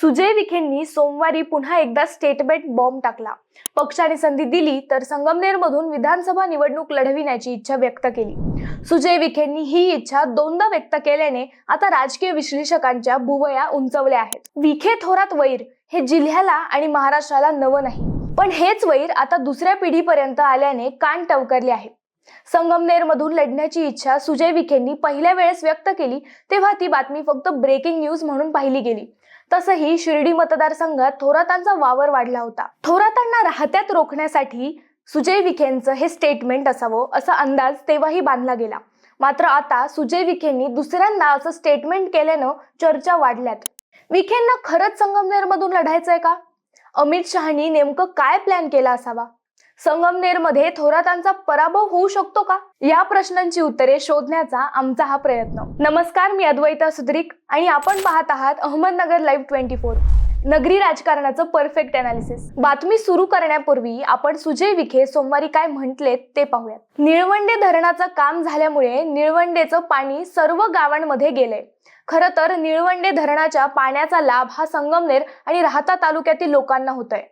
सुजय विखेंनी सोमवारी पुन्हा एकदा स्टेटमेंट बॉम्ब टाकला. पक्षाने संधी दिली तर संगमनेरमधून विधानसभा निवडणूक लढविण्याची इच्छा व्यक्त केली. सुजय विखेंनी ही इच्छा दोनदा व्यक्त केल्याने आता राजकीय विश्लेषकांच्या भुवया उंचवल्या आहेत. विखे थोरात वैर हे जिल्ह्याला आणि महाराष्ट्राला नवं नाही पण हेच वैर आता दुसऱ्या पिढीपर्यंत आल्याने कान टवकरले आहे संगमनेरमधून लढण्याची इच्छा सुजय विखेंनी पहिल्या वेळेस व्यक्त केली तेव्हा ती बातमी फक्त ब्रेकिंग न्यूज म्हणून पाहिली गेली. तसंही शिर्डी मतदारसंघात थोरातांचा वावर वाढला होता. थोरातांना राहत्यात रोखण्यासाठी सुजय विखेंचं हे स्टेटमेंट असावं असा अंदाज तेव्हाही बांधला गेला. मात्र आता सुजय विखेंनी दुसऱ्यांदा असं स्टेटमेंट केल्यानं चर्चा वाढल्यात. विखेंना खरंच संगमनेरमधून लढायचंय का? अमित शहानी नेमकं काय प्लॅन केला असावा? संगमनेरमध्ये थोरातांचा पराभव होऊ शकतो का? या प्रश्नांची उत्तरे शोधण्याचा आमचा हा प्रयत्न. नमस्कार मी अद्वैता सुद्रिक आणि आपण पाहत आहात अहमदनगर लाईव्ह ट्वेंटी फोर नगरी राजकारणाचं परफेक्ट अनालिसिस बातमी सुरू करण्यापूर्वी आपण सुजय विखे सोमवारी काय म्हटलेत ते पाहूयात. निळवंडे धरणाचं काम झाल्यामुळे निळवंडेचं पाणी सर्व गावांमध्ये गेलंय. खरं तर निळवंडे धरणाच्या पाण्याचा लाभ हा संगमनेर आणि राहता तालुक्यातील लोकांना होतोय.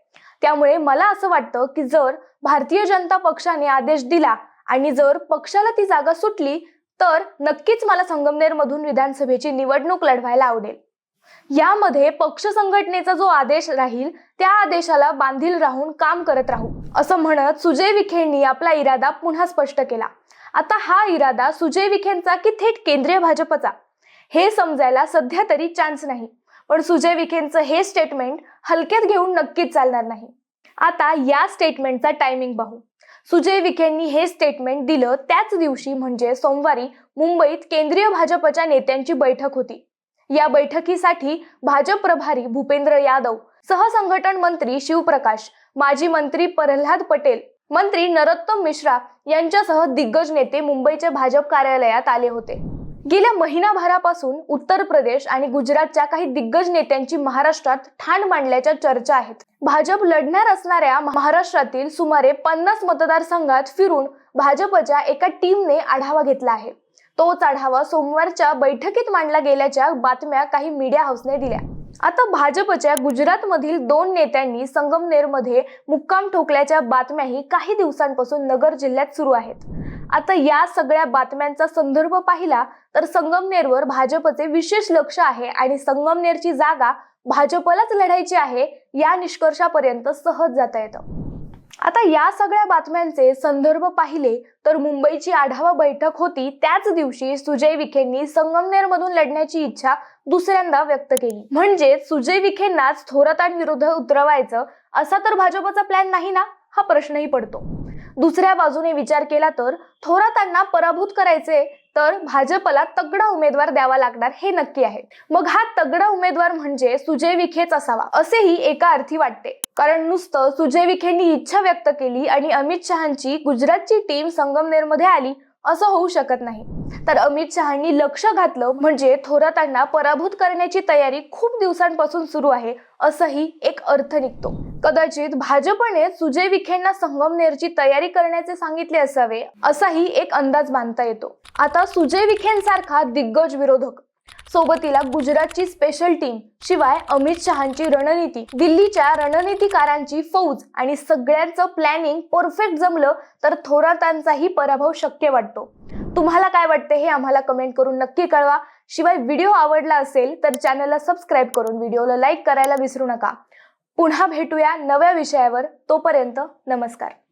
त्यामुळे मला असं वाटतं की जर भारतीय जनता पक्षाने आदेश दिला आणि जर पक्षाला ती जागा सुटली तर नक्कीच मला संगमनेरमधून विधानसभेची निवडणूक लढवायला आवडेल. यामध्ये पक्ष संघटनेचा जो आदेश राहील त्या आदेशाला बांधील राहून काम करत राहू असं म्हणत सुजय विखेंनी आपला इरादा पुन्हा स्पष्ट केला. आता हा इरादा सुजय विखेंचा की थेट केंद्रीय भाजपचा? हे समजायला सध्या तरी चान्स नाही. पण सुजय विखेंचं हे स्टेटमेंट हलक्यात घेऊन नक्कीच चालणार नाही. आता या स्टेटमेंटचा टायमिंग पाहू सुजय विखेंनी हे स्टेटमेंट दिलं त्याच दिवशी म्हणजे सोमवारी मुंबईत केंद्रीय भाजपच्या नेत्यांची बैठक होती. या बैठकीसाठी भाजप प्रभारी भूपेंद्र यादव सहसंघटन मंत्री शिवप्रकाश माजी मंत्री प्रल्हाद पटेल मंत्री नरोत्तम मिश्रा यांच्यासह दिग्गज नेते मुंबईच्या भाजप कार्यालयात आले होते. गेल्या महिनाभरापासून उत्तर प्रदेश आणि गुजरातच्या काही दिग्गज नेत्यांची महाराष्ट्रात ठाण मांडल्याच्या चर्चा आहेत. भाजप लढणार असणाऱ्या महाराष्ट्रातील सुमारे पन्नास मतदारसंघात फिरून भाजपच्या एका टीमने आढावा घेतला आहे. तोच आढावा सोमवारच्या बैठकीत मांडला गेल्याच्या बातम्या काही मीडिया हाऊसने दिल्या. आता भाजपच्या गुजरातमधील दोन नेत्यांनी संगमनेरमध्ये मुक्काम ठोकल्याच्या बातम्याही काही दिवसांपासून नगर जिल्ह्यात सुरू आहेत. आता या सगळ्या बातम्यांचा संदर्भ पाहिला तर संगमनेरवर भाजपचे विशेष लक्ष आहे आणि संगमनेरची जागा भाजपलाच लढायची आहे या निष्कर्षापर्यंत सहज जाता येतं. आता या सगळ्या बातम्यांचे संदर्भ पाहिले तर मुंबईची आढावा बैठक होती त्याच दिवशी सुजय विखेंनी संगमनेरमधून लढण्याची इच्छा दुसऱ्यांदा व्यक्त केली. म्हणजे सुजय विखेंनाच थोरातांविरुद्ध उतरवायचं असा तर भाजपचा प्लॅन नाही ना? हा प्रश्नही पडतो. दुसऱ्या बाजूने विचार केला तर थोरातांना पराभूत करायचे तर भाजपला तगडा उमेदवार द्यावा लागणार हे नक्की आहे. मग हा तगडा उमेदवार म्हणजे सुजय विखेच असावा असेही एका अर्थी वाटते. कारण नुसतं सुजय विखेंनी इच्छा व्यक्त केली आणि अमित शहाची गुजरातची टीम संगमनेरमध्ये आली असं होऊ शकत नाही. तर अमित शहानी लक्ष घातलं म्हणजे थोरातांना पराभूत करण्याची तयारी खूप दिवसांपासून सुरू आहे असंही एक अर्थ निघतो. कदाचित भाजपने सुजय विखेंना संगमनेरची तयारी करण्याचे सांगितले असावे असाही एक अंदाज बांधता येतो. आता सुजय विखेंसारखा दिग्गज विरोधक सोबतीला गुजरातची स्पेशल टीम शिवाय अमित शहाची रणनीती दिल्लीच्या रणनीतिकारांची फौज आणि सगळ्यांचं प्लॅनिंग परफेक्ट जमलं तर थोरातांचाही पराभव शक्य वाटतो. तुम्हाला काय वाटते हे आम्हाला कमेंट करून नक्की कळवा. शिवाय व्हिडिओ आवडला असेल तर चॅनलला सबस्क्राईब करून व्हिडिओला लाईक करायला विसरू नका. पुन्हा भेटूया नव्या विषयावर. तोपर्यंत नमस्कार.